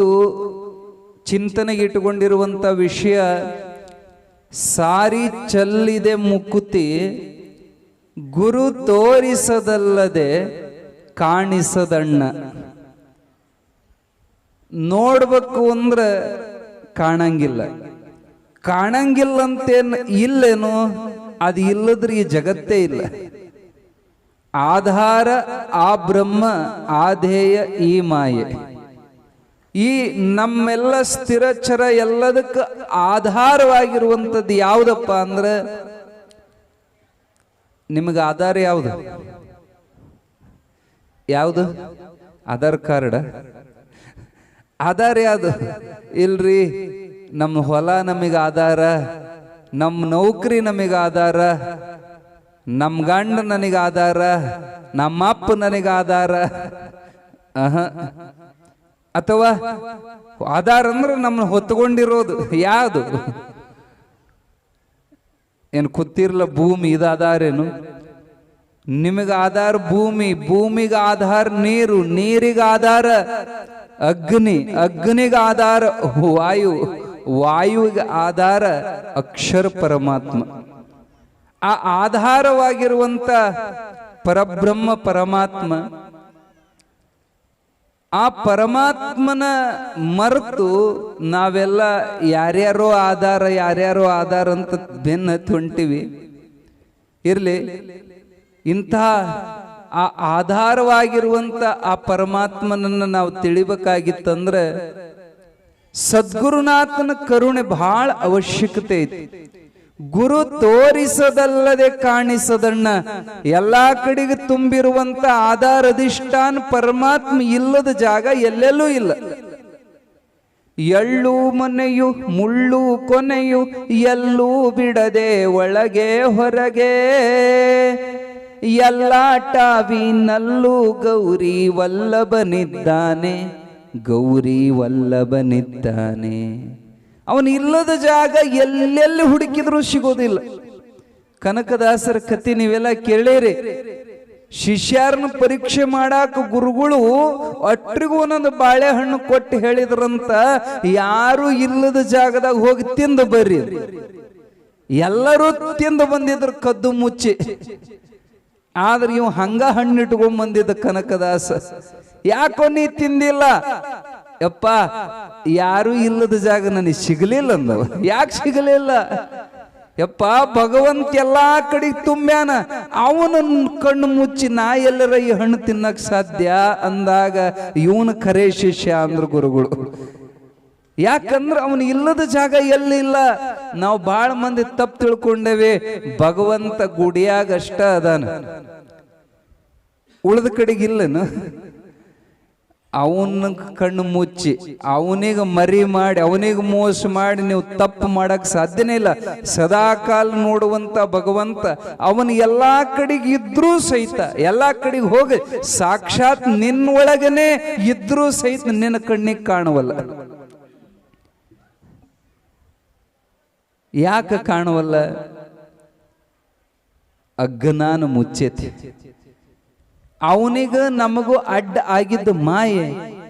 ಇವತ್ತು ಚಿಂತನೆಗೆ ಇಟ್ಟುಕೊಂಡಿರುವಂಥ ವಿಷಯ ಸಾರಿ ಚಲ್ಲಿದೆ ಮುಕುತಿ, ಗುರು ತೋರಿಸದಲ್ಲದೆ ಕಾಣಿಸದಣ್ಣ. ನೋಡ್ಬೇಕು ಅಂದ್ರೆ ಕಾಣಂಗಿಲ್ಲ. ಕಾಣಂಗಿಲ್ಲ ಅಂತೇನು ಇಲ್ಲೇನು? ಅದು ಇಲ್ಲದ್ರೆ ಈ ಜಗತ್ತೇ ಇಲ್ಲ. ಆಧಾರ ಆ ಬ್ರಹ್ಮ ಆಧೇಯ ಈ ಮಾಯೆ. ಈ ನಮ್ಮೆಲ್ಲ ಸ್ಥಿರಚರ ಎಲ್ಲದಕ್ಕೆ ಆಧಾರವಾಗಿರುವಂಥದ್ದು ಯಾವುದಪ್ಪ ಅಂದ್ರೆ ನಿಮಗೆ ಆಧಾರ ಯಾವುದು? ಯಾವುದು? ಆಧಾರ್ ಕಾರ್ಡ್. ಆಧಾರ ಯಾವುದು? ಇಲ್ರಿ, ನಮ್ಮ ಹೊಲ ನಮಗೆ ಆಧಾರ, ನಮ್ಮ ನೌಕರಿ ನಮಗೆ ಆಧಾರ, ನಮ್ಮ ಗಂಡ ನನಗೆ ಆಧಾರ, ನಮ್ಮ ಅಪ್ಪ ನನಗೆ ಆಧಾರ. ಅಹ. ಅಥವಾ ಆಧಾರ ಅಂದ್ರೆ ನಮ್ಮನ್ನ ಹೊತ್ತುಕೊಂಡಿರೋದು ಯಾವುದು? ಏನು ಕೂತಿರ್ಲ ಭೂಮಿ, ಇದು ಆಧಾರೇನು ನಿಮಗೆ ಆಧಾರ ಭೂಮಿ, ಭೂಮಿಗೆ ಆಧಾರ ನೀರು, ನೀರಿಗೆ ಆಧಾರ ಅಗ್ನಿ, ಅಗ್ನಿಗೆ ಆಧಾರ ವಾಯು, ವಾಯುವಿಗೆ ಆಧಾರ ಅಕ್ಷರ ಪರಮಾತ್ಮ. ಆ ಆಧಾರವಾಗಿರುವಂತ ಪರಬ್ರಹ್ಮ ಪರಮಾತ್ಮ ಆ ಪರಮಾತ್ಮನ ಮರೆತು ನಾವೆಲ್ಲ ಯಾರ್ಯಾರೋ ಆಧಾರ ಯಾರ್ಯಾರೋ ಆಧಾರ ಅಂತ ಬೆನ್ನ ತುಂಟಿವಿ. ಹೊಂಟಿವಿ ಇರ್ಲಿ, ಇಂತಹ ಆ ಆಧಾರವಾಗಿರುವಂತ ಆ ಪರಮಾತ್ಮನನ್ನ ನಾವು ತಿಳಿಬೇಕಾಗಿತ್ತಂದ್ರೆ ಸದ್ಗುರುನಾಥನ ಕರುಣೆ ಬಹಳ ಅವಶ್ಯಕತೆ ಐತಿ. ಗುರು ತೋರಿಸದಲ್ಲದೆ ಕಾಣಿಸದಣ್ಣ ಎಲ್ಲಾ ಕಡೆಗೆ ತುಂಬಿರುವಂತ ಆಧಾರ ಅಧಿಷ್ಠಾನ ಪರಮಾತ್ಮ ಇಲ್ಲದ ಜಾಗ ಎಲ್ಲೆಲ್ಲೂ ಇಲ್ಲ. ಎಳ್ಳು ಮನೆಯು, ಮುಳ್ಳು ಕೊನೆಯು ಎಲ್ಲೂ ಬಿಡದೆ ಒಳಗೆ ಹೊರಗೆ. ಎಲ್ಲಾಟಾವಿನಲ್ಲೂ ಗೌರಿ ವಲ್ಲಭನಿದ್ದಾನೆ ಗೌರಿ ವಲ್ಲಭನಿದ್ದಾನೆ. ಅವನು ಇಲ್ಲದ ಜಾಗ ಎಲ್ಲೆಲ್ಲಿ ಹುಡುಕಿದ್ರೂ ಸಿಗೋದಿಲ್ಲ. ಕನಕದಾಸರ ಕತೆ ನೀವೆಲ್ಲ ಕೇಳೇರಿ ಶಿಷ್ಯಾರನ ಪರೀಕ್ಷೆ ಮಾಡಾಕ ಗುರುಗಳು ಅಟ್ರಿಗೂ ಒಂದೊಂದು ಬಾಳೆಹಣ್ಣು ಕೊಟ್ಟು ಹೇಳಿದ್ರಂತ ಯಾರು ಇಲ್ಲದ ಜಾಗದಾಗ ಹೋಗಿ ತಿಂದು ಬರ್ರಿ. ಎಲ್ಲರೂ ತಿಂದು ಬಂದಿದ್ರು ಕದ್ದು ಮುಚ್ಚಿ. ಆದ್ರೆ ಇವ್ ಹಂಗ ಹಣ್ಣು ಇಟ್ಕೊಂಡ್ ಬಂದಿದ್ದ ಕನಕದಾಸ. ಯಾಕೋ ನೀ ತಿಂದಿಲ್ಲ? ಯಪ್ಪ, ಯಾರು ಇಲ್ಲದ ಜಾಗ ನನಗೆ ಸಿಗಲಿಲ್ಲ ಅಂದವ. ಯಾಕೆ ಸಿಗಲಿಲ್ಲ? ಯಪ್ಪ, ಭಗವಂತ ಎಲ್ಲಾ ಕಡೆ ತುಂಬ್ಯಾನ ಅವನ ಕಣ್ಣು ಮುಚ್ಚಿ ನಾ ಎಲ್ಲರ ಈ ಹಣ್ಣು ತಿನ್ನಕ್ ಸಾಧ್ಯ ಅಂದಾಗ ಇವನು ಕರೆ ಶಿಷ್ಯ ಅಂದ್ರ ಗುರುಗಳು. ಯಾಕಂದ್ರೆ ಅವನು ಇಲ್ಲದ ಜಾಗ ಎಲ್ಲಿಲ್ಲ? ನಾವು ಭಾಳ ಮಂದಿ ತಪ್ಪು ತಿಳ್ಕೊಂಡೇವೆ, ಭಗವಂತ ಗುಡಿಯಾಗಷ್ಟ ಅದಾನ. ಉಳಿದ ಕಡೆಗೆ ಇಲ್ಲನು? ಅವನ ಕಣ್ಣು ಮುಚ್ಚಿ, ಅವನಿಗೆ ಮರಿ ಮಾಡಿ, ಅವನಿಗೆ ಮೋಸ ಮಾಡಿ ನೀವು ತಪ್ಪು ಮಾಡಕ್ ಸಾಧ್ಯನೇ ಇಲ್ಲ. ಸದಾಕಾಲ ನೋಡುವಂತ ಭಗವಂತ ಅವನು ಎಲ್ಲಾ ಕಡೆಗೆ ಇದ್ರೂ ಸಹಿತ, ಎಲ್ಲಾ ಕಡೆಗೆ ಹೋಗಿ ಸಾಕ್ಷಾತ್ ನಿನ್ನೊಳಗನೆ ಇದ್ರೂ ಸಹಿತ ನಿನ್ನ ಕಣ್ಣಿಗೆ ಕಾಣುವಲ್ಲ. ಯಾಕೆ ಕಾಣುವಲ್ಲ? ಅಜ್ಞಾನ ಮುಚ್ಚೈತಿ. ಅವನಿಗ ನಮಗೂ ಅಡ್ಡ ಆಗಿದ್ದ ಮಾಯೆ.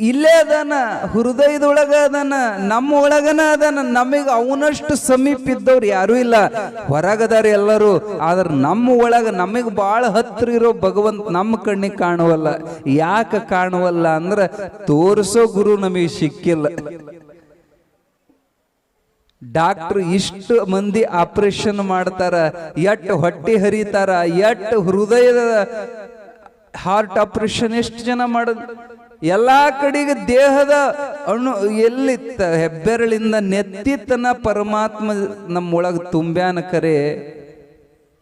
ಇಲ್ಲೇ ಅದಾನ, ಹೃದಯದೊಳಗ ಅದಾನ, ನಮ್ಮ ಒಳಗನ ಅದಾನ, ನಮಗೆ ಅವನಷ್ಟು ಸಮೀಪ ಇದ್ದವ್ರು ಯಾರು ಇಲ್ಲ. ಹೊರಗದಾರ ಎಲ್ಲರೂ, ಆದ್ರೆ ನಮ್ಮ ಒಳಗ ನಮಗೆ ಬಹಳ ಹತ್ರ ಇರೋ ಭಗವಂತ ನಮ್ಮ ಕಣ್ಣಿಗೆ ಕಾಣುವಲ್ಲ. ಯಾಕೆ ಕಾಣುವಲ್ಲ ಅಂದ್ರೆ, ತೋರಿಸೋ ಗುರು ನಮಗೆ ಸಿಕ್ಕಿಲ್ಲ. ಡಾಕ್ಟರ್ ಇಷ್ಟು ಮಂದಿ ಆಪರೇಷನ್ ಮಾಡ್ತಾರ, ಎಟ್ ಹೊಟ್ಟೆ ಹರಿತಾರ, ಎಟ್ ಹೃದಯದ ಹಾರ್ಟ್ ಆಪರೇಷನ್ ಎಷ್ಟು ಜನ ಮಾಡ ಎಲ್ಲಾ ಕಡೆಗೆ ದೇಹದ ಅಣು ಎಲ್ಲಿ ಹೆಬ್ಬೆರಳಿಂದ ನೆತ್ತಿತನ ಪರಮಾತ್ಮ ನಮ್ಮೊಳಗೆ ತುಂಬ್ಯಾನ ಕರೆ.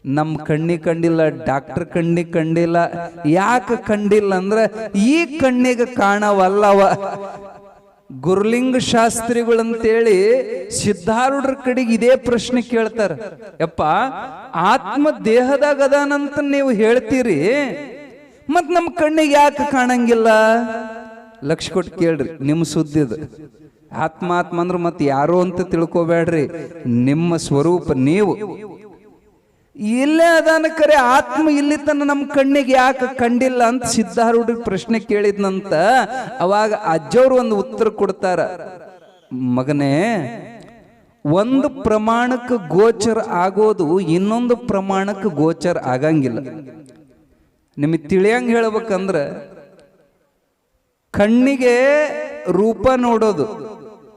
ನಮ್ಮ ಕಣ್ಣಿ ಕಂಡಿಲ್ಲ, ಡಾಕ್ಟರ್ ಕಣ್ಣಿ ಕಂಡಿಲ್ಲ, ಯಾಕೆ ಕಂಡಿಲ್ಲ ಅಂದ್ರೆ ಈ ಕಣ್ಣಿಗೆ ಕಾಣವಲ್ಲವ. ಗುರುಲಿಂಗ ಶಾಸ್ತ್ರಿಗಳಂತೇಳಿ ಸಿದ್ಧಾರೂಢರ ಕಡೆಗೆ ಇದೇ ಪ್ರಶ್ನೆ ಕೇಳ್ತಾರ. ಯಪ್ಪ ಆತ್ಮ ದೇಹದಾಗ ಅದಾನಂತ ನೀವು ಹೇಳ್ತೀರಿ ಮತ್ ನಮ್ಮ ಕಣ್ಣಿಗೆ ಯಾಕೆ ಕಾಣಂಗಿಲ್ಲ? ಲಕ್ಷ ಕೊಟ್ಟು ಕೇಳ್ರಿ, ನಿಮ್ಮ ಸುದ್ದಿದು ಆತ್ಮ ಆತ್ಮ ಅಂದ್ರೆ ಮತ್ತೆ ಯಾರೋ ಅಂತ ತಿಳ್ಕೊಬೇಡ್ರಿ ನಿಮ್ಮ ಸ್ವರೂಪ ನೀವು. ಇಲ್ಲೇ ಅದಾನ ಕರೆ ಆತ್ಮ ಇಲ್ಲಿ ತನ್ನ ನಮ್ಮ ಕಣ್ಣಿಗೆ ಯಾಕೆ ಕಂಡಿಲ್ಲ ಅಂತ ಸಿದ್ಧಾರೂಢ ಪ್ರಶ್ನೆ ಕೇಳಿದ್ನಂತ ಅವಾಗ ಅಜ್ಜವ್ರು ಒಂದು ಉತ್ತರ ಕೊಡ್ತಾರ. ಮಗನೇ, ಒಂದು ಪ್ರಮಾಣಕ್ಕೆ ಗೋಚರ ಆಗೋದು ಇನ್ನೊಂದು ಪ್ರಮಾಣಕ್ಕೆ ಗೋಚರ ಆಗಂಗಿಲ್ಲ. ನಿಮಗೆ ತಿಳಿಯಂಗೆ ಹೇಳ್ಬೇಕಂದ್ರ, ಕಣ್ಣಿಗೆ ರೂಪ ನೋಡೋದು,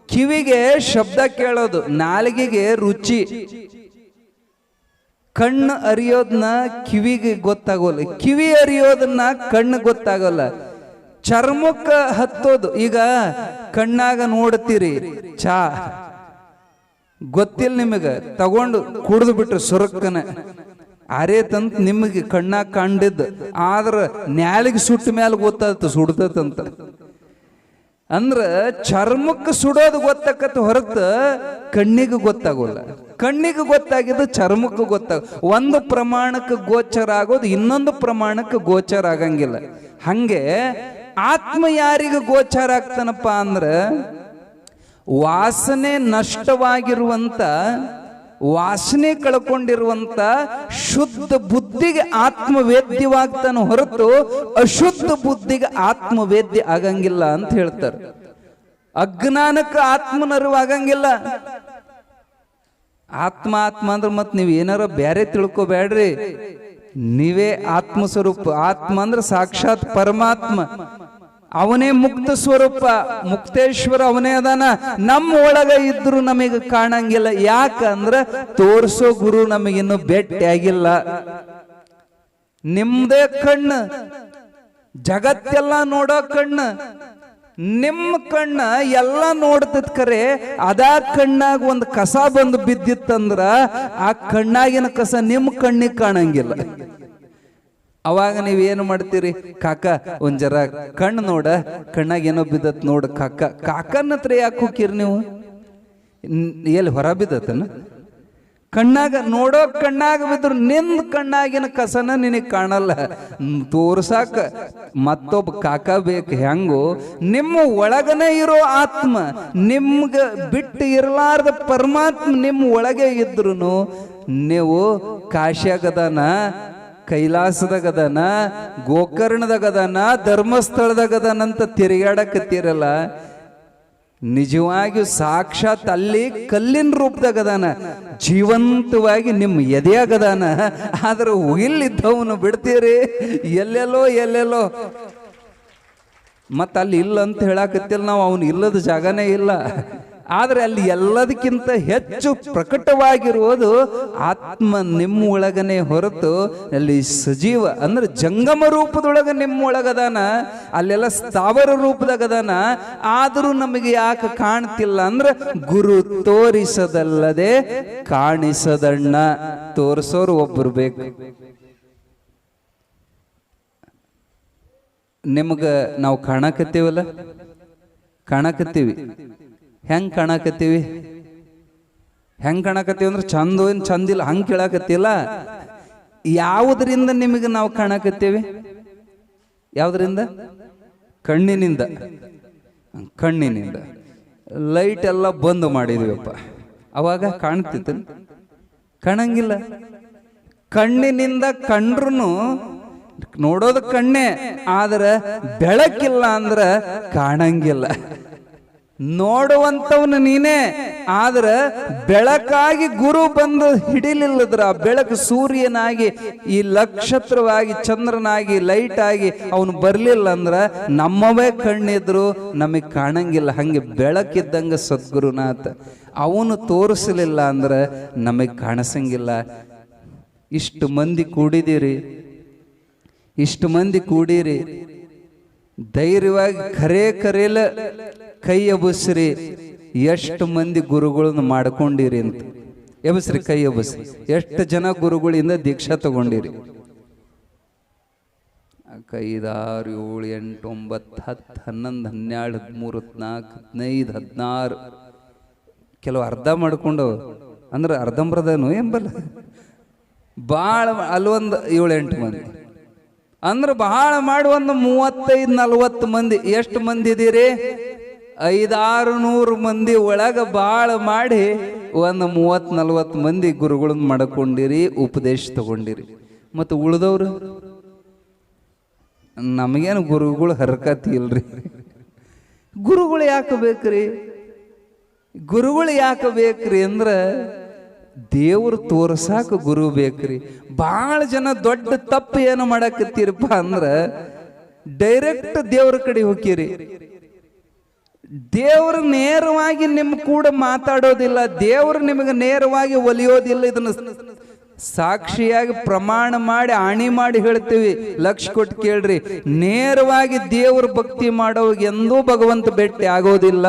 ಕಿವಿಗೆ ಶಬ್ದ ಕೇಳೋದು, ನಾಲಿಗೆಗೆ ರುಚಿ. ಕಣ್ಣು ಅರಿಯೋದನ್ನ ಕಿವಿಗೆ ಗೊತ್ತಾಗೋಲ್ಲ. ಕಿವಿ ಅರಿಯೋದನ್ನ ಕಣ್ಣು ಗೊತ್ತಾಗೋಲ್ಲ. ಚರ್ಮಕ್ಕ ಹತ್ತೋದು. ಈಗ ಕಣ್ಣಾಗ ನೋಡ್ತೀರಿ ಚಾ ಗೊತ್ತಿಲ್ಲ ನಿಮಗೆ. ತಗೊಂಡು ಕುಡಿದು ಬಿಟ್ರು ಸುರಕ್ಕನ. ಆರೇತಂತ ನಿಮಗೆ ಕಣ್ಣಾಗ ಕಂಡಿದ್ದು ಆದ್ರ ನ್ಯಾಲಿಗೆ ಸುಟ್ಟ ಮ್ಯಾಲ ಗೊತ್ತಾಯ್ತು ಸುಡ್ತದಂತ ಅಂದ್ರ ಚರ್ಮಕ್ಕೆ ಸುಡೋದು ಗೊತ್ತಾಕತ್ತ ಹೊರತು ಕಣ್ಣಿಗೆ ಗೊತ್ತಾಗೋಲ್ಲ. ಕಣ್ಣಿಗೆ ಗೊತ್ತಾಗಿದ್ದು ಚರ್ಮಕ್ಕೆ ಗೊತ್ತಾಗ ಒಂದು ಪ್ರಮಾಣಕ್ಕೆ ಗೋಚರ ಆಗೋದು, ಇನ್ನೊಂದು ಪ್ರಮಾಣಕ್ಕೆ ಗೋಚರ ಆಗಂಗಿಲ್ಲ. ಹಂಗೆ ಆತ್ಮ ಯಾರಿಗೆ ಗೋಚರ ಆಗ್ತಾನಪ್ಪ ಅಂದ್ರ ವಾಸನೆ ನಷ್ಟವಾಗಿರುವಂತ ವಾಸನೆ ಕಳ್ಕೊಂಡಿರುವಂತ ಶುದ್ಧ ಬುದ್ಧಿಗೆ ಆತ್ಮವೇದ್ಯವಾಗ್ತಾನೆ ಹೊರತು ಅಶುದ್ಧ ಬುದ್ಧಿಗೆ ಆತ್ಮವೇದ್ಯ ಆಗಂಗಿಲ್ಲ ಅಂತ ಹೇಳ್ತಾರೆ. ಅಜ್ಞಾನಕ್ಕೆ ಆತ್ಮನರು ಆಗಂಗಿಲ್ಲ. ಆತ್ಮ ಆತ್ಮ ಅಂದ್ರೆ ಮತ್ ನೀವು ಏನಾರ ಬೇರೆ ತಿಳ್ಕೊಬೇಡ್ರಿ ನೀವೇ ಆತ್ಮ ಸ್ವರೂಪ ಆತ್ಮ ಅಂದ್ರೆ ಸಾಕ್ಷಾತ್ ಪರಮಾತ್ಮ. ಅವನೇ ಮುಕ್ತ ಸ್ವರೂಪ, ಮುಕ್ತೇಶ್ವರ ಅವನೇ ಅದಾನ. ನಮ್ಮ ಒಳಗ ಇದ್ರು ನಮಗೆ ಕಾಣಂಗಿಲ್ಲ. ಯಾಕಂದ್ರ ತೋರ್ಸೋ ಗುರು ನಮಗಿನ್ನು ಭೇಟಿ ಆಗಿಲ್ಲ ನಿಮ್ದೇ ಕಣ್ಣು, ಜಗತ್ತೆಲ್ಲ ನೋಡೋ ಕಣ್ಣು ನಿಮ್ಮ ಕಣ್ಣ ಎಲ್ಲ ನೋಡ್ತದ ಕರೆ, ಅದಾ ಕಣ್ಣಾಗ ಒಂದು ಕಸ ಬಂದು ಬಿದ್ದಿತ್ತಂದ್ರ ಆ ಕಣ್ಣಾಗಿನ ಕಸ ನಿಮ್ಮ ಕಣ್ಣಿಗೆ ಕಾಣಂಗಿಲ್ಲ. ಅವಾಗ ನೀವೇನು ಮಾಡ್ತೀರಿ? ಕಾಕ, ಒಂದ್ ಜರ ಕಣ್ಣು ನೋಡ, ಕಣ್ಣಾಗ ಏನೋ ಬಿದ್ದತ್ ನೋಡ ಕಾಕ. ಕಾಕನ ಹತ್ರ ಯಾಕೆ ಹೋಗಿರಿ ನೀವು? ಎಲ್ಲಿ ಹೊರ ಬಿದ್ದತನ? ಕಣ್ಣಾಗ ನೋಡೋ ಕಣ್ಣಾಗ ಬಿದ್ರು ನಿಂದ ಕಣ್ಣಾಗಿನ ಕಸನ ನಿನಗೆ ಕಾಣಲ್ಲ. ತೋರ್ಸಾಕ ಮತ್ತೊಬ್ಬ ಕಾಕ ಬೇಕು ಹೆಂಗು, ನಿಮ್ಮ ಒಳಗನೆ ಇರೋ ಆತ್ಮ, ನಿಮ್ಗ ಬಿಟ್ಟು ಇರಲಾರ್ದ ಪರಮಾತ್ಮ ನಿಮ್ಮ ಒಳಗೆ ಇದ್ರು ನೀವು ಕಾಶ್ಯಾಗದಾನ ಕೈಲಾಸದಾಗದಾನ, ಗೋಕರ್ಣದಾಗದಾನ, ಧರ್ಮಸ್ಥಳದಾಗದಾನಂತ ತಿರುಗಾಡಕತ್ತಿರಲ್ಲ ನಿಜವಾಗಿ ಸಾಕ್ಷಾತ್ ಅಲ್ಲಿ ಕಲ್ಲಿನ ರೂಪದಾಗದಾನ, ಜೀವಂತವಾಗಿ ನಿಮ್ಮ ಎದೆಯಾಗದಾನ, ಆದ್ರೆ ಇಲ್ಲಿದ್ದವನು ಬಿಡ್ತೀರಿ? ಎಲ್ಲೆಲ್ಲೋ ಎಲ್ಲೆಲ್ಲೋ. ಮತ್ತೆ ಅಲ್ಲಿ ಇಲ್ಲ ಅಂತ ಹೇಳಾಕತ್ತಿಲ್ಲ ನಾವು, ಅವನು ಇಲ್ಲದ ಜಾಗನೇ ಇಲ್ಲ. ಆದ್ರೆ ಅಲ್ಲಿ ಎಲ್ಲದಕ್ಕಿಂತ ಹೆಚ್ಚು ಪ್ರಕಟವಾಗಿರುವುದು ಆತ್ಮ ನಿಮ್ಮ ಒಳಗನೆ ಹೊರತು ಅಲ್ಲಿ ಸಜೀವ ಅಂದ್ರೆ ಜಂಗಮ ರೂಪದೊಳಗ ನಿಮ್ಮ ಒಳಗದಾನ ಅಲ್ಲೆಲ್ಲ ಸ್ಥಾವರ ರೂಪದಾಗದಾನ. ಆದರೂ ನಮಗೆ ಯಾಕೆ ಕಾಣ್ತಿಲ್ಲ ಅಂದ್ರೆ ಗುರು ತೋರಿಸದಲ್ಲದೆ ಕಾಣಿಸದಣ್ಣ. ತೋರಿಸೋರು ಒಬ್ಬರು ಬೇಕು. ನಿಮ್ಗೆ ನಾವು ಕಾಣಕತ್ತೀವಲ್ಲ? ಕಾಣಕತ್ತೀವಿ. ಹೆಂಗ್ ಕಾಣಕತ್ತೀವಿ? ಹೆಂಗೆ ಕಾಣಕತ್ತೀವಿ ಅಂದ್ರೆ ಚಂದ ಏನು ಚಂದಿಲ್ಲ, ಹಂಗೆ ಕೇಳಕತ್ತಿಲ್ಲ. ಯಾವುದರಿಂದ ನಿಮಗೆ ನಾವು ಕಾಣಕತ್ತೀವಿ? ಯಾವುದರಿಂದ? ಕಣ್ಣಿನಿಂದ. ಕಣ್ಣಿನಿಂದ. ಲೈಟ್ ಎಲ್ಲ ಬಂದ್ ಮಾಡಿದ್ವಿಪ್ಪ. ಅವಾಗ ಕಾಣ್ತಿತ್ತು. ಕಾಣಂಗಿಲ್ಲ. ಕಣ್ಣಿನಿಂದ ಕಂಡ್ರು ನೋಡೋದು ಕಣ್ಣೆ, ಆದ್ರೆ ಬೆಳಕಿಲ್ಲ ಅಂದ್ರೆ ಕಾಣಂಗಿಲ್ಲ. ನೋಡುವಂತವನು ನೀನೇ. ಆದ್ರೆ ಬೆಳಕಾಗಿ ಗುರು ಬಂದು ಹಿಡಿಲಿಲ್ಲದ್ರ ಬೆಳಕು ಸೂರ್ಯನಾಗಿ, ಈ ನಕ್ಷತ್ರವಾಗಿ, ಚಂದ್ರನಾಗಿ ಲೈಟ್ ಆಗಿ ಅವನು ಬರಲಿಲ್ಲ ಅಂದ್ರೆ ನಮ್ಮವೇ ಕಣ್ಣಿದ್ರು, ನಮಗೆ ಕಾಣಂಗಿಲ್ಲ. ಹಂಗೆ ಬೆಳಕಿದ್ದಂಗ ಸದ್ಗುರುನಾಥ. ಅವನು ತೋರಿಸಲಿಲ್ಲ ಅಂದ್ರೆ ನಮಗೆ ಕಾಣಿಸಂಗಿಲ್ಲ. ಇಷ್ಟು ಮಂದಿ ಕೂಡಿದಿರಿ ಇಷ್ಟು ಮಂದಿ ಕೂಡಿರಿ. ಧೈರ್ಯವಾಗಿ ಕರೆ ಕರೆಯಲ ಕೈ ಎಬಸ್ರಿ, ಎಷ್ಟು ಮಂದಿ ಗುರುಗಳನ್ನ ಮಾಡ್ಕೊಂಡಿರಿ ಅಂತ. ಎಬಸ್ರಿ, ಕೈ ಎಬಸ್ರಿ. ಎಷ್ಟು ಜನ ಗುರುಗಳಿಂದ ದೀಕ್ಷಾ ತಗೊಂಡಿರಿ? ಐದಾರು ಏಳು, ಎಂಟು, ಒಂಬತ್ತು, ಹತ್ತು, ಹನ್ನೊಂದು, ಹನ್ನೆರಡು, ಹದಿಮೂರು, ಹದಿನಾಲ್ಕು, ಹದಿನೈದು, ಹದಿನಾರು. ಕೆಲವು ಅರ್ಧ ಮಾಡ್ಕೊಂಡು ಅಂದ್ರೆ ಅರ್ಧಂಬರ್ಧನು ಎಂಬಲ್ಲ. ಭಾಳ ಅಲ್ಲೊಂದು ಏಳೆಂಟು ಮಂದಿ. ಅಂದ್ರೆ ಬಹಳ ಮಾಡಿ ಒಂದು ಮೂವತ್ತೈದು, ನಲ್ವತ್ತು ಮಂದಿ. ಎಷ್ಟು ಮಂದಿ ಇದೀರಿ? ಐದಾರು ನೂರು ಮಂದಿ ಒಳಗ ಭಾಳ ಮಾಡಿ ಒಂದು ಮೂವತ್ತು ನಲ್ವತ್ತು ಮಂದಿ ಗುರುಗಳನ್ನ ಮಾಡ್ಕೊಂಡಿರಿ, ಉಪದೇಶ ತಗೊಂಡಿರಿ. ಮತ್ತು ಉಳಿದವರು? ನಮಗೇನು ಗುರುಗಳು ಹರಕತಿ ಇಲ್ರಿ. ಗುರುಗಳು ಯಾಕೆ ಬೇಕ್ರಿ? ಗುರುಗಳು ಯಾಕೆ ಬೇಕ್ರಿ ಅಂದ್ರೆ ದೇವ್ರು ತೋರ್ಸಾಕ ಗುರು ಬೇಕ್ರಿ. ಭಾಳ ಜನ ದೊಡ್ಡ ತಪ್ಪು ಏನು ಮಾಡಕತ್ತೀರಪ್ಪ ಅಂದ್ರೆ ಡೈರೆಕ್ಟ್ ದೇವ್ರ ಕಡೆ ಹೋಗಿರಿ ದೇವರು ನೇರವಾಗಿ ನಿಮ್ ಕೂಡ ಮಾತಾಡೋದಿಲ್ಲ, ದೇವರು ನಿಮಗೆ ನೇರವಾಗಿ ಒಲಿಯೋದಿಲ್ಲ. ಇದನ್ನ ಸಾಕ್ಷಿಯಾಗಿ ಪ್ರಮಾಣ ಮಾಡಿ, ಆಣಿ ಮಾಡಿ ಹೇಳ್ತೀವಿ. ಲಕ್ಷ ಕೊಟ್ಟು ಕೇಳ್ರಿ. ನೇರವಾಗಿ ದೇವ್ರ ಭಕ್ತಿ ಮಾಡೋವಾಗ ಎಂದೂ ಭಗವಂತ ಭೇಟಿ ಆಗೋದಿಲ್ಲ.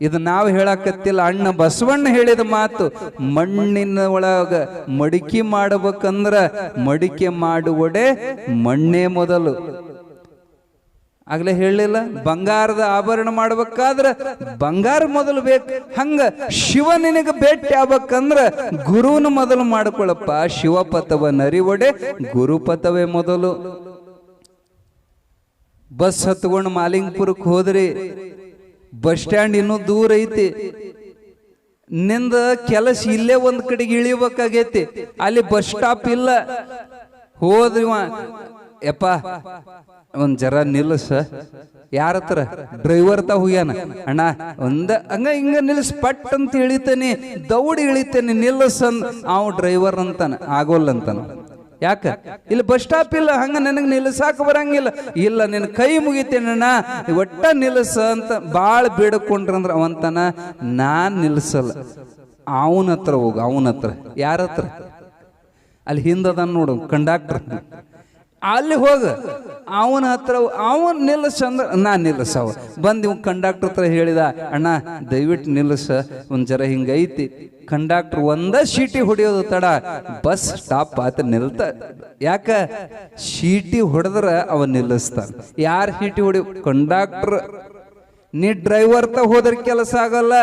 ಇದು ನಾವು ಹೇಳಕತ್ತಿಲ್ಲ. ಅಣ್ಣ ಬಸವಣ್ಣ ಹೇಳಿದ ಮಾತು, ಮಣ್ಣಿನ ಒಳಗ ಮಡಿಕೆ ಮಾಡಬೇಕಂದ್ರ ಮಡಿಕೆ ಮಾಡುವಡೆ ಮಣ್ಣೇ ಮೊದಲು. ಆಗ್ಲೇ ಹೇಳಲಿಲ್ಲ, ಬಂಗಾರದ ಆಭರಣ ಮಾಡ್ಬೇಕಾದ್ರೆ ಬಂಗಾರ ಮೊದಲು ಬೇಕು. ಹಂಗ ಶಿವ ನಿನಗೆ ಭೇಟಿ ಆಗ್ಬೇಕಂದ್ರ ಗುರುನ ಮೊದಲು ಮಾಡ್ಕೊಳಪ್ಪ. ಶಿವಪಥವ ನರಿವಡೆ ಗುರುಪಥವೇ ಮೊದಲು. ಬಸ್ ಹತ್ಕೊಂಡು ಮಾಲಿಂಗ್ಪುರಕ್ಕೆ ಹೋದ್ರಿ, ಬಸ್ ಸ್ಟ್ಯಾಂಡ್ ಇನ್ನೂ ದೂರ ಐತಿ. ನಿಂದ ಕೆಲಸ ಇಲ್ಲೇ ಒಂದ್ ಕಡೆಗೆ ಇಳಿಬೇಕಾಗೈತಿ. ಅಲ್ಲಿ ಬಸ್ ಸ್ಟಾಪ್ ಇಲ್ಲ. ಹೋದ್ರಿವ ಯಪ್ಪ, ಒಂದ್ ಜರ ನಿಲ್ಲಿಸ ಯಾರ ಹತ್ರ? ಡ್ರೈವರ್ ತ ಹೋಗ್ಯಾನ ಅಣ್ಣ, ಒಂದ ಹಂಗ ಹಿಂಗ ನಿಲ್ಸ್, ಪಟ್ ಅಂತ ಇಳಿತೇನೆ, ದೌಡಿ ಇಳಿತೇನಿ ನಿಲ್ಲಿಸ್ ಅವ್ ಡ್ರೈವರ್ ಅಂತಾನ ಆಗೋಲ್ಲ ಅಂತಾನ. ಯಾಕ? ಇಲ್ಲಿ ಬಸ್ ಸ್ಟಾಪ್ ಇಲ್ಲ, ಹಂಗ ನನಗೆ ನಿಲ್ಲಿಸಾಕ ಬರಂಗಿಲ್ಲ. ಇಲ್ಲ ನಿನ್ನ ಕೈ ಮುಗಿತೇನಣ್ಣ ಒಟ್ಟ ನಿಲ್ಸ ಅಂತ ಬಾಳ ಬೇಡಕೊಂಡ್ರಂದ್ರ ಅವಂತನ, ನಾನ್ ನಿಲ್ಲಿಸಲ್ಲ ಅವನ ಹತ್ರ ಹೋಗು, ಅವನ ಹತ್ರ. ಯಾರ ಹತ್ರ? ಅಲ್ಲಿ ಹಿಂದದ ನೋಡು ಕಂಡಕ್ಟರ್ ಅಲ್ಲಿ ಹೋಗ. ಅವನ ಹತ್ರ ಅವನ್ ನಿಲ್ಲಿಸ ಅಂದ್ರೆ ನಾ ನಿಲ್ಲಿಸವ ಬಂದು ಇವ್ ಕಂಡಕ್ಟರ್ ಹತ್ರ ಹೇಳಿದ, ಅಣ್ಣ, ದಯವಿಟ್ಟು ನಿಲ್ಲಿಸ. ಒಂದ್ ಜರ ಹಿಂಗೈತಿ. ಕಂಡಕ್ಟರ್ ಒಂದ ಶೀಟಿ ಹೊಡಿಯೋದು ತಡ. ಬಸ್ ಸ್ಟಾಪ್ ಆತ ನಿಲ್ತ. ಯಾಕ? ಶೀಟಿ ಹೊಡೆದ್ರ ಅವ ನಿಲ್ಲಿಸ್ತಾನ. ಯಾರು ಶೀಟಿ ಹೊಡಿ? ಕಂಡಕ್ಟರ್ ನೀ ಡ್ರೈವರ್ ತ ಹೋದ್ರೆ ಕೆಲಸ ಆಗಲ್ಲ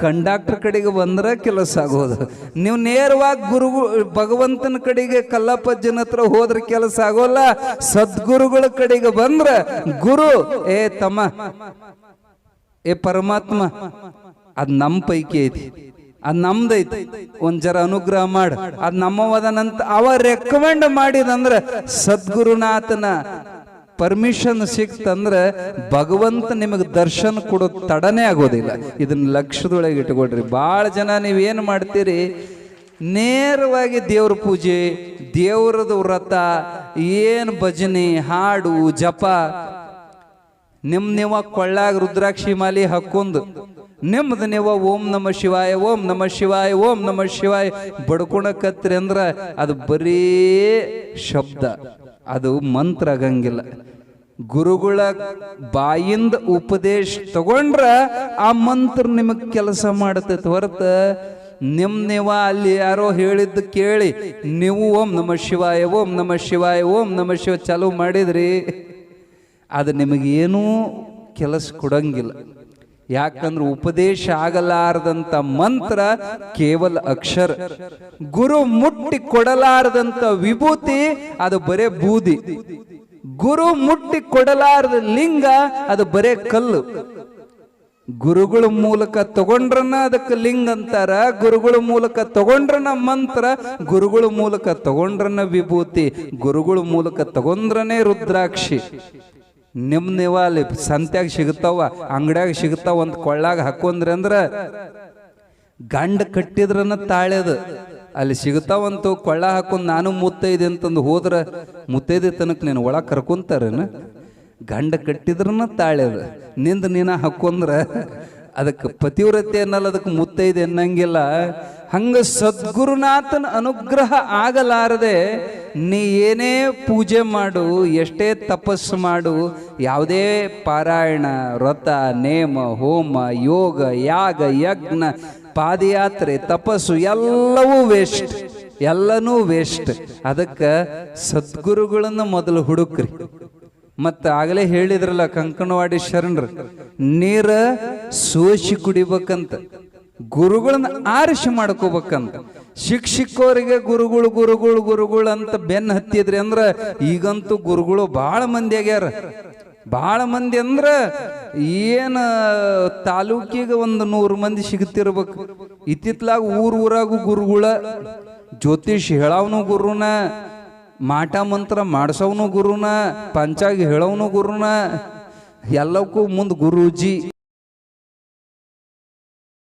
ಕಂಡಕ್ಟರ್ ಕಡೆಗೆ ಬಂದ್ರೆ ಕೆಲಸ ಆಗೋದು. ನೀವು ನೇರವಾಗಿ ಗುರು, ಭಗವಂತನ ಕಡೆಗೆ, ಕಲ್ಲಪ್ಪಜ್ಜನ ಹತ್ರ ಹೋದ್ರೆ ಕೆಲಸ ಆಗೋಲ್ಲ, ಸದ್ಗುರುಗಳ ಕಡೆಗೆ ಬಂದ್ರೆ, ಗುರು, ಏ ತಮ್ಮ, ಏ ಪರಮಾತ್ಮ, ಅದ್ ನಮ್ ಪೈಕಿ ಐತಿ, ಅದ್ ನಮ್ದೈತಿ ಒಂದ್ ಜರ ಅನುಗ್ರಹ ಮಾಡ, ಅದ್ ನಮ್ಮವದನಂತ ಅವ ರೆಕಮೆಂಡ್ ಮಾಡಿದಂದ್ರೆ, ಸದ್ಗುರುನಾಥನ ಪರ್ಮಿಷನ್ ಸಿಕ್ತಂದ್ರೆ ಭಗವಂತ ನಿಮಗೆ ದರ್ಶನ ಕೊಡೋ ತಡನೇ ಆಗೋದಿಲ್ಲ. ಇದನ್ನ ಲಕ್ಷದೊಳಗೆ ಇಟ್ಕೊಡ್ರಿ ಭಾಳ ಜನ ನೀವೇನು ಮಾಡ್ತೀರಿ? ನೇರವಾಗಿ ದೇವ್ರ ಪೂಜೆ, ದೇವ್ರದ್ದು ವ್ರತ, ಏನು ಭಜನೆ, ಹಾಡು, ಜಪ ನಿಮ್ಮ ನೀವ ಕೊಳ್ಳಾಗ ರುದ್ರಾಕ್ಷಿ ಮಾಲಿ ಹಾಕೊಂದು, ನಿಮ್ದು ನೀವ ಓಂ ನಮ ಶಿವಾಯ, ಓಂ ನಮ ಶಿವಾಯ, ಓಂ ನಮ ಶಿವಾಯ ಬಡ್ಕೊಳಕತ್ರಿ ಅಂದ್ರ ಅದು ಬರೀ ಶಬ್ದ. ಅದು ಮಂತ್ರ ಆಗಂಗಿಲ್ಲ. ಗುರುಗಳ ಬಾಯಿಂದ ಉಪದೇಶ ತಗೊಂಡ್ರ ಆ ಮಂತ್ರ ನಿಮಗ್ ಕೆಲಸ ಮಾಡುತ್ತೆ ಹೊರತ ನಿಮ್ ನೀವ ಅಲ್ಲಿ ಯಾರೋ ಹೇಳಿದ್ದು ಕೇಳಿ. ನೀವು ಓಂ ನಮ ಶಿವಾಯ, ಓಂ ನಮ ಶಿವಾಯ, ಓಂ ನಮ ಶಿವ ಚಾಲು ಮಾಡಿದ್ರಿ. ಅದು ನಿಮಗೇನೂ ಕೆಲಸ ಕೊಡಂಗಿಲ್ಲ. ಯಾಕಂದ್ರೆ ಉಪದೇಶ ಆಗಲಾರದಂತ ಮಂತ್ರ ಕೇವಲ ಅಕ್ಷರ. ಗುರು ಮುಟ್ಟಿ ಕೊಡಲಾರದಂತ ವಿಭೂತಿ, ಅದು ಬರೇ ಬೂದಿ. ಗುರು ಮುಟ್ಟಿ ಕೊಡಲಾರದ ಲಿಂಗ, ಅದು ಬರೇ ಕಲ್ಲು. ಗುರುಗಳ ಮೂಲಕ ತಗೊಂಡ್ರನ ಅದಕ್ಕೆ ಲಿಂಗ ಅಂತಾರ, ಗುರುಗಳ ಮೂಲಕ ತಗೊಂಡ್ರನ ಮಂತ್ರ, ಗುರುಗಳ ಮೂಲಕ ತಗೊಂಡ್ರನ ವಿಭೂತಿ, ಗುರುಗಳ ಮೂಲಕ ತಗೊಂಡ್ರನೇ ರುದ್ರಾಕ್ಷಿ. ನಿಮ್ ನಿವಾಲಿ ಅಲ್ಲಿ ಸಂತ್ಯಾಗ ಸಿಗ್ತಾವ, ಅಂಗಡ್ಯಾಗ ಸಿಗ್ತಾವ ಒಂದ್ ಕೊಳ್ಳಾಗ ಹಾಕೊಂಡ್ರಿ ಅಂದ್ರ ಗಂಡ ಕಟ್ಟಿದ್ರನ ತಾಳ್ಯದ ಅಲ್ಲಿ ಸಿಗ್ತಾವಂತು ಕೊಳ್ಳ ಹಾಕೊಂಡು ನಾನು ಮುತ್ತೈದೆ ಅಂತಂದು ಹೋದ್ರ ಮುತ್ತೈದೆ ತನಕ ನೀನು ಒಳಗೆ ಕರ್ಕೊಂತಾರೇನ? ಗಂಡ ಕಟ್ಟಿದ್ರನ ತಾಳ್ಯದ ನಿಂದ ನೀನ ಹಾಕೊಂದ್ರ ಅದಕ್ಕೆ ಪತಿವ್ರತೆ ಅನ್ನಲ್ಲ, ಅದಕ್ಕೆ ಮುತ್ತೈದೆ ಅನ್ನಂಗಿಲ್ಲ. ಹಂಗ ಸದ್ಗುರುನಾಥನ ಅನುಗ್ರಹ ಆಗಲಾರದೆ ನೀ ಏನೇ ಪೂಜೆ ಮಾಡು, ಎಷ್ಟೇ ತಪಸ್ಸು ಮಾಡು, ಯಾವುದೇ ಪಾರಾಯಣ, ವ್ರತ, ನೇಮ, ಹೋಮ, ಯೋಗ, ಯಾಗ, ಯಜ್ಞ, ಪಾದಯಾತ್ರೆ, ತಪಸ್ಸು ಎಲ್ಲವೂ ವೇಸ್ಟ್ ಎಲ್ಲನೂ ವೇಸ್ಟ್ ಅದಕ್ಕೆ ಸದ್ಗುರುಗಳನ್ನು ಮೊದಲು ಹುಡುಕ್ರಿ. ಮತ್ತು ಆಗಲೇ ಹೇಳಿದ್ರಲ್ಲ ಕಂಕಣವಾಡಿ ಶರಣರು, ನೀರ ಸೋಸಿ ಕುಡಿಬೇಕಂತ. ಗುರುಗಳನ್ನ ಆರಿಸಿ ಮಾಡ್ಕೋಬೇಕಂತ. ಶಿಕ್ಷಕರಿಗೆ ಗುರುಗಳು ಗುರುಗಳು ಗುರುಗಳು ಅಂತ ಬೆನ್ನ ಹತ್ತಿದ್ರಿ ಅಂದ್ರೆ ಈಗಂತೂ ಗುರುಗಳು ಬಹಳ ಮಂದಿ ಆಗ್ಯಾರ. ಬಹಳ ಮಂದಿ ಅಂದ್ರ ಏನ ತಾಲೂಕಿಗೆ ಒಂದು ನೂರು ಮಂದಿ ಸಿಗ್ತಿರ್ಬೇಕು. ಇತ್ತಿತ್ಲಾಗ ಊರ್ ಊರಾಗು ಗುರುಗಳ ಜ್ಯೋತಿಷ್ ಹೇಳವನು ಗುರುನ, ಮಾಟ ಮಂತ್ರ ಮಾಡ್ಸವನು ಗುರುನ, ಪಂಚಾಗಿ ಹೇಳವನು ಗುರುನ, ಎಲ್ಲಕ್ಕೂ ಮುಂದ್ ಗುರೂಜಿ.